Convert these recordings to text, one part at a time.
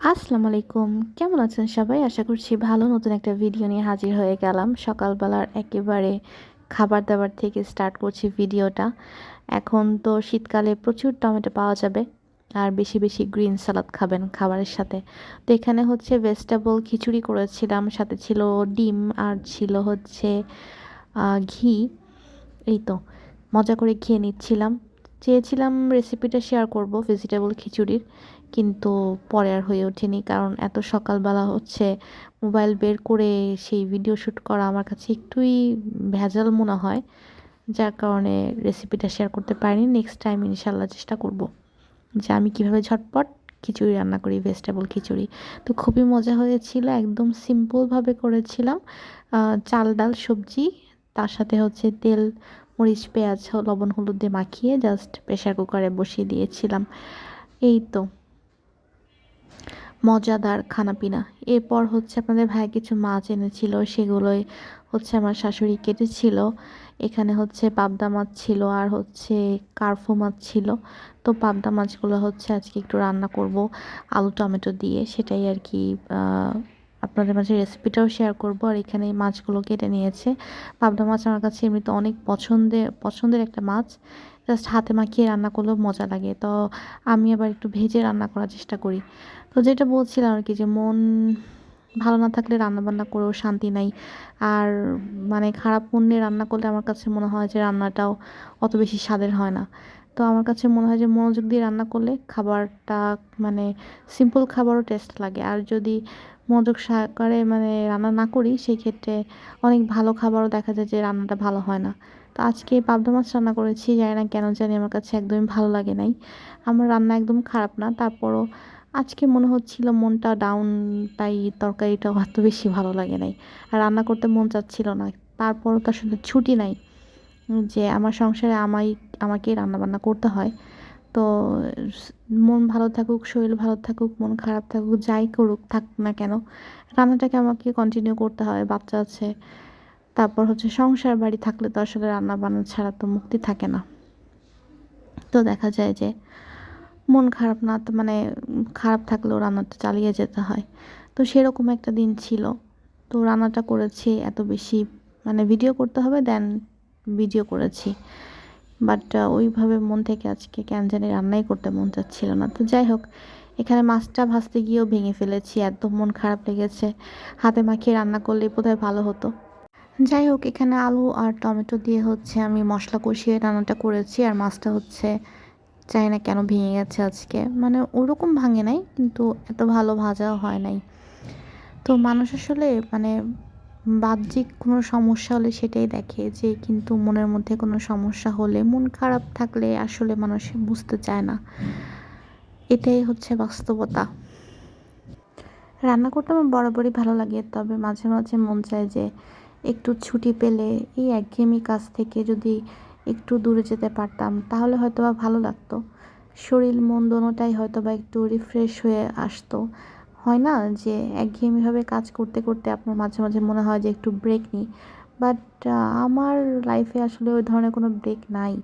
আসসালামু আলাইকুম। কেমন আছেন সবাই? আশা করছি ভালো। নতুন একটা ভিডিও নিয়ে হাজির হয়ে গেলাম। সকালবেলার একেবারে খাবার দাবার থেকে স্টার্ট করছি ভিডিওটা। এখন তো শীতকালে প্রচুর টমেটো পাওয়া যাবে আর বেশি বেশি গ্রিন সালাদ খাবেন খাবারের সাথে। তো এখানে হচ্ছে ভেজিটেবল খিচুড়ি করেছিলাম, সাথে ছিল ডিম আর ছিল হচ্ছে ঘি। এই তো, মজা করে খেয়ে নিচ্ছিলাম। চেয়েছিলাম রেসিপিটা শেয়ার করব, ভেজিটেবল খিচুড়ির। কিন্তু পরে আর হয়ে ওঠেনি। কারণ এত সকালবেলা হচ্ছে মোবাইল বের করে সেই ভিডিও শ্যুট করা আমার কাছে একটুই ভেজাল মনে হয়। যার কারণে রেসিপিটা শেয়ার করতে পারিনি। নেক্সট টাইম ইনশাল্লাহ চেষ্টা করব যে আমি কীভাবে ঝটপট খিচুড়ি রান্না করি ভেজিটেবল খিচুড়ি। তো খুবই মজা হয়েছিল, একদম সিম্পলভাবে করেছিলাম। চাল, ডাল, সবজি, তার সাথে হচ্ছে তেল, মরিচ, পেঁয়াজ, লবণ, হলুদ দিয়ে মাখিয়ে জাস্ট প্রেশার কুকারে বসিয়ে দিয়েছিলাম। এই তো। মজাদার খানাপিনা। এরপর হচ্ছে আপনাদের ভাই কিছু মাছ এনেছিল, সেগুলোই হচ্ছে আমার শাশুড়ি কেটেছিল। এখানে হচ্ছে পাবদা মাছ ছিল আর হচ্ছে কার্ফু মাছ ছিল। তো পাবদা মাছগুলো হচ্ছে আজকে একটু রান্না করব, আলু টমেটো দিয়ে। সেটাই আর কি আপনাদের মাঝে রেসিপিটাও শেয়ার করব। আর এখানে এই মাছগুলো কেটে নিয়েছে। পাবদা মাছ আমার কাছে এমনিতে অনেক পছন্দের পছন্দের একটা মাছ। জাস্ট হাতে মাখিয়ে রান্না করলেও মজা লাগে। তো আমি আবার একটু ভেজে রান্না করার চেষ্টা করি। তো যেটা বলছিলাম আর কি যে, মন ভালো না থাকলে রান্নাবান্না করেও শান্তি নাই। আর মানে খারাপ মন নিয়ে রান্না করলে আমার কাছে মনে হয় যে, রান্নাটাও অত বেশি স্বাদের হয় না। তো আমার কাছে মনে হয় যে, মনোযোগ দিয়ে রান্না করলে খাবারটা মানে সিম্পল খাবারও টেস্ট লাগে। আর যদি মনোযোগ সহকারে মানে রান্না না করি সেই ক্ষেত্রে অনেক ভালো খাবারও দেখা যায় যে রান্নাটা ভালো হয় না। তো আজকে পাবদা মাছ রান্না করেছি, জানি না কেন জানি আমার কাছে একদমই ভালো লাগে নাই। আমার রান্না একদম খারাপ না, তারপরও আজকে মনে হচ্ছিল মনটা ডাউন তাই তরকারিটা অত বেশি ভালো লাগে নাই। আর রান্না করতে মন চাচ্ছিল না, তারপরও তো আসলে ছুটি নাই। যে আমার সংসারে আমাই, আমাকেই রান্নাবান্না করতে হয়। তো, মন ভালো থাকুক, শরীর ভালো থাকুক, মন খারাপ থাকুক, যাই করুক, থাক না কেন, রান্নাটাকে আমাকে কন্টিনিউ করতে হয়, বাচ্চা আছে, তারপর হচ্ছে সংসার বাড়ি থাকলে তো আসলে রান্না বান্না ছাড়া তো মুক্তি থাকে না। তো দেখা যায় যে, মন খারাপ না তো মানে খারাপ থাকলেও রান্নাটা চালিয়ে যেতে হয়। তো সেরকম একটা দিন ছিল। তো রান্নাটা করেছি, এত বেশি মানে ভিডিও করতে হবে দেন ভিডিও করেছি। বাট ওইভাবে মন থেকে আজকে কেন জানি রান্নাই করতে মন চাচ্ছিল না। তো যাই হোক, এখানে মাছটা ভাজতে গিয়েও ভেঙে ফেলেছি, একদম মন খারাপ লেগেছে। হাতে মাখিয়ে রান্না করলে বোধহয় ভালো হতো। যাই হোক, এখানে আলু আর টমেটো দিয়ে হচ্ছে আমি মশলা কষিয়ে রান্নাটা করেছি, আর মাছটা হচ্ছে চাই না কেন ভেঙে গেছে আজকে। মানে ওরকম ভাঙে নাই, কিন্তু এত ভালো ভাজাও হয় নাই। তো মানুষ আসলে মানে বাহ্যিক কোনো সমস্যা হলে সেটাই দেখে যে কিন্তু মনের মধ্যে কোনো সমস্যা হলে মন খারাপ থাকলে আসলে মানুষ বুঝতে চায় না। এটাই হচ্ছে বাস্তবতা। রান্না করতে আমার বরাবরই ভালো লাগে, তবে মাঝে মাঝে মন চায় যে একটু ছুটি পেলে এই একঘেয়েমি কাজ থেকে যদি একটু দূরে যেতে পারতাম, তাহলে হয়তো বা ভালো লাগতো। শরীর মন দোনোটাই হয়তো বা একটু রিফ্রেশ হয়ে আসতো। হয় না যে একঘেয়েমিভাবে কাজ করতে করতে আপনার মাঝে মাঝে মনে হয় যে একটু ব্রেক নিই? বাট আমার লাইফে আসলে ওই ধরনের কোনো ব্রেক নাই।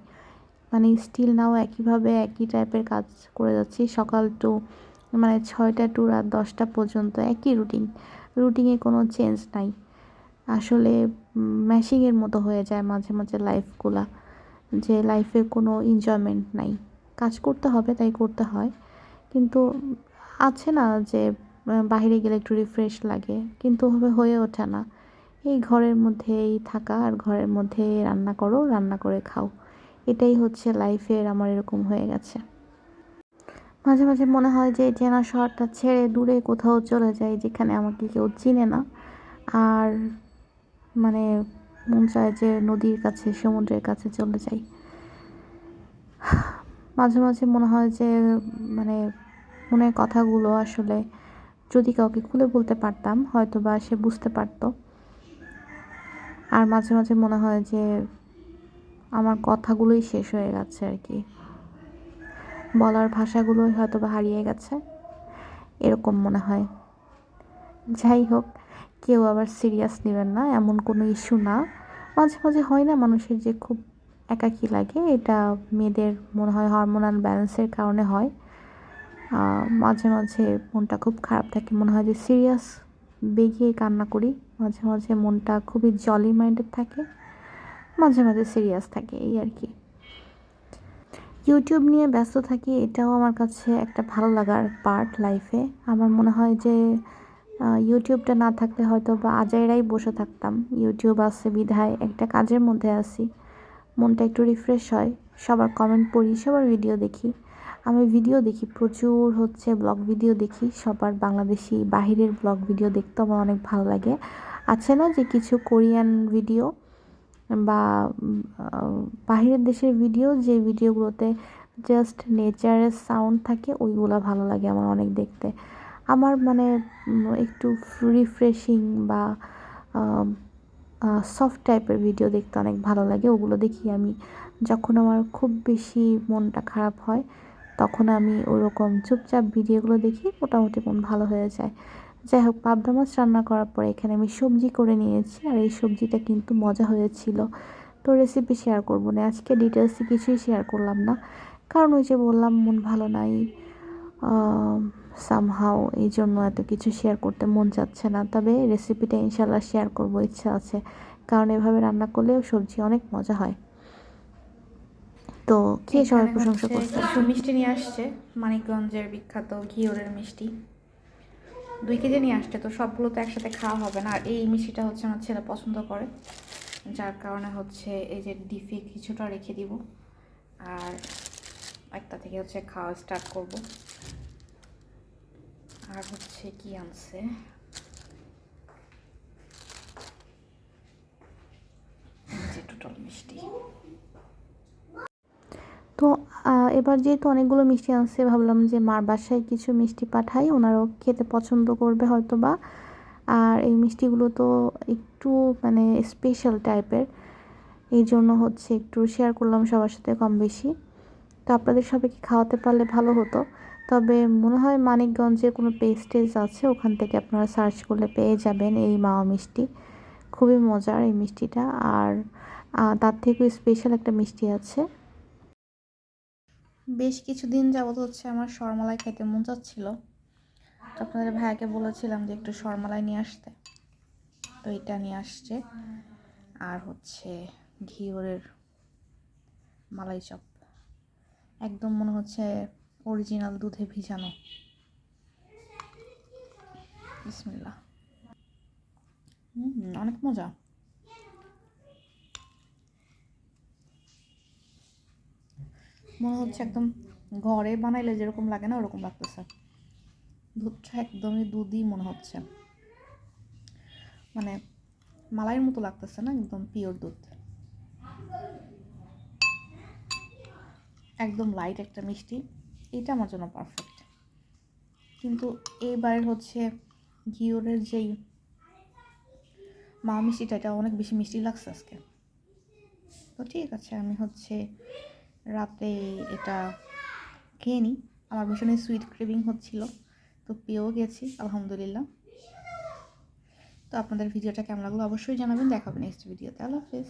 মানে স্টিল নাও একইভাবে একই টাইপের কাজ করে যাচ্ছি। সকাল টু মানে ছয়টা টু রাত দশটা পর্যন্ত একই রুটিন রুটিনে কোনো চেঞ্জ নাই। আসলে ম্যাশিংয়ের মতো হয়ে যায় মাঝে মাঝে লাইফগুলা যে লাইফে কোনো এনজয়মেন্ট নাই। কাজ করতে হবে, তাই করতে হয়। কিন্তু, আছে না যে বাইরে গেলে একটু রিফ্রেশ লাগে। কিন্তু ওভাবে হয়ে ওঠে না। এই ঘরের মধ্যেই থাকা আর ঘরের মধ্যে রান্না করো, রান্না করে খাও। এটাই হচ্ছে লাইফের আমার এরকম হয়ে গেছে। মাঝে মাঝে মনে হয় যে চেনা শহরটা ছেড়ে দূরে কোথাও চলে যায় যেখানে আমাকে কেউ চিনে না। আর মানে মন চায় যে নদীর কাছে, সমুদ্রের কাছে চলে যাই। মাঝে মাঝে মনে হয় যে মানে মনের কথাগুলো আসলে যদি কাউকে খুলে বলতে পারতাম হয়তো বা সে বুঝতে পারত। আর মাঝে মাঝে মনে হয় যে, আমার কথাগুলোই শেষ হয়ে গেছে আর কি। বলার ভাষাগুলোই হয়তো বা হারিয়ে গেছে। এরকম মনে হয়। যাই হোক, কেউ আবার সিরিয়াস নেবেন না, এমন কোনো ইস্যু না। মাঝে মাঝে হয় না মানুষের যে খুব একাকী লাগে, এটা মেয়েদের মনে হয় হরমোনাল ব্যালেন্সের কারণে হয়। মাঝে মাঝে মনটা খুব খারাপ থাকে। মনে হয় যে সিরিয়াস বেগিয়ে কান্না করি। মাঝে মাঝে মনটা খুবই জলি মাইন্ডেড থাকে। মাঝে মাঝে সিরিয়াস থাকে, এই আর কি। ইউটিউব নিয়ে ব্যস্ত থাকি, এটাও আমার কাছে একটা ভালো লাগার পার্ট লাইফে আমার মনে হয় যে ইউটিউবটা না থাকলে হয়তো বা আজাইরাই বসে থাকতাম। ইউটিউব আছে, বিধায় একটা কাজের মধ্যে আছি। মনটা একটু রিফ্রেশ হয়। সবার কমেন্ট পড়ি, সবার ভিডিও দেখি। আমি ভিডিও দেখি, প্রচুর হচ্ছে ব্লগ ভিডিও দেখি, সবার বাংলাদেশি বাহিরের ব্লগ ভিডিও দেখতে আমার অনেক ভালো লাগে। আছে না যে কিছু কোরিয়ান ভিডিও বা বাহিরের দেশের ভিডিও যে ভিডিওগুলোতে জাস্ট নেচারের সাউন্ড থাকে, ওইগুলো ভালো লাগে আমার অনেক দেখতে। আমার মানে একটু রিফ্রেশিং বা সফট টাইপের ভিডিও দেখতে অনেক ভালো লাগে, ওগুলো দেখি আমি যখন আমার খুব বেশি মনটা খারাপ হয়। তখন আমি ওরকম চুপচাপ ভিডিওগুলো দেখি মোটামুটি মন ভালো হয়ে যায়। যাই হোক পাবদা মাছ রান্না করার পরে এখানে আমি সবজি করে নিয়েছি আর এই সবজিটা কিন্তু মজা হয়েছিল। তো রেসিপি শেয়ার করব না, আজকে ডিটেলসে কিছুই শেয়ার করলাম না। কারণ ওই যে বললাম, মন ভালো নাই সামহাও এই জন্য এত কিছু শেয়ার করতে মন চাচ্ছে না। তবে রেসিপিটা ইনশাল্লাহ শেয়ার করব, ইচ্ছা আছে। কারণ এভাবে রান্না করলেও সবজি অনেক মজা হয়। তো কে সবাই প্রশংসা করছে? কিছু মিষ্টি নিয়ে আসছে মানিকগঞ্জের বিখ্যাত ঘিওরের মিষ্টি। দুই কেজি নিয়ে আসছে তো সবগুলো তো একসাথে খাওয়া হবে না। আর এই মিষ্টিটা হচ্ছে আমার ছেলে পছন্দ করে যার কারণে হচ্ছে এই যে ডিফে কিছুটা রেখে দিব। আর একটা থেকে হচ্ছে খাওয়া স্টার্ট করব। আর হচ্ছে কি আনছে এই যে টোটাল মিষ্টি তো আহ, এবার যেহেতু অনেকগুলো মিষ্টি আনছে, ভাবলাম যে মার বাসায় কিছু মিষ্টি পাঠাই। ওনারাও খেতে পছন্দ করবে হয়তো বা আর এই মিষ্টিগুলো তো একটু মানে স্পেশাল টাইপের এই জন্য হচ্ছে একটু শেয়ার করলাম সবার সাথে কম বেশি। তো আপনাদের সবাইকে খাওয়াতে পারলে ভালো হতো। তবে মনে হয় মানিকগঞ্জে কোনো পেস্টেজ আছে, ওখান থেকে আপনারা সার্চ করলে পেয়ে যাবেন এই মাওয়া মিষ্টি। খুবই মজার এই মিষ্টিটা। আর তার থেকেও স্পেশাল একটা মিষ্টি আছে। বেশ কিছুদিন যাবত হচ্ছে আমার শরমালাই খেতে মন চাচ্ছিল। তো আপনাদের ভাইয়াকে বলেছিলাম যে একটু শরমালাই নিয়ে আসতে। তো এটা নিয়ে আসছে। আর হচ্ছে ঘিওরের মালাই চপ। একদম মনে হচ্ছে অরিজিনাল দুধে ভিজানো। বিসমিল্লা অনেক মজা। মনে হচ্ছে একদম ঘরে বানাইলে যেরকম লাগে না, ওরকম লাগতেছে। দুধটা একদমই দুধই মনে হচ্ছে। মানে মালাইয়ের মতো লাগতেছে না, একদম পিওর দুধ। একদম লাইট একটা মিষ্টি। এটা আমার জন্য পারফেক্ট কিন্তু এবারের হচ্ছে ঘিওরের যেই মা মিষ্টিটা, এটা অনেক বেশি মিষ্টি লাগছে আজকে। তো ঠিক আছে, আমি হচ্ছে রাতে এটা খেয়ে নিই। আমার ভীষণই সুইট ক্রেভিং হচ্ছিল। তো পেয়েও গেছি, আলহামদুলিল্লাহ। তো আপনাদের ভিডিওটা কেমন লাগল অবশ্যই জানাবেন। দেখাবেন নেক্সট ভিডিওতে আল্লাহ হাফেজ।